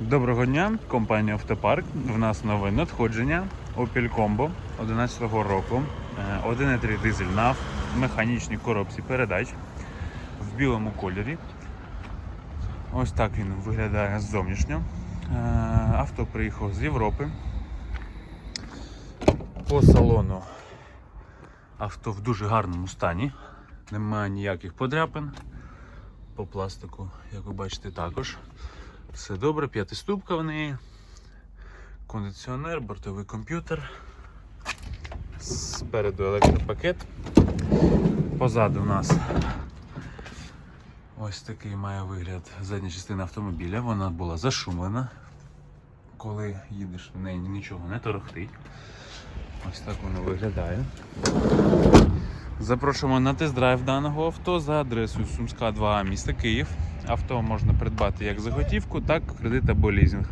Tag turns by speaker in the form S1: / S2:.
S1: Доброго дня, компанія Автопарк. В нас нове надходження Opel Combo 11-го року. Е, 1,3 дизель NAV, механічні коробці передач в білому кольорі. Ось так він виглядає зовнішньо. Е, Авто приїхав з Європи. По салону авто в дуже гарному стані. Немає ніяких подряпин. По пластику, як ви бачите, також. Все добре, п'ятиступка в неї, кондиціонер, бортовий комп'ютер. Спереду електропакет. Позаду у нас ось такий має вигляд задня частина автомобіля. Вона була зашумлена. Коли їдеш в неї нічого не торохтить. Ось так воно виглядає. Запрошуємо на тест-драйв даного авто за адресою Сумська 2 міста Київ. Авто можна придбати як за готівку, так і кредит або лізинг.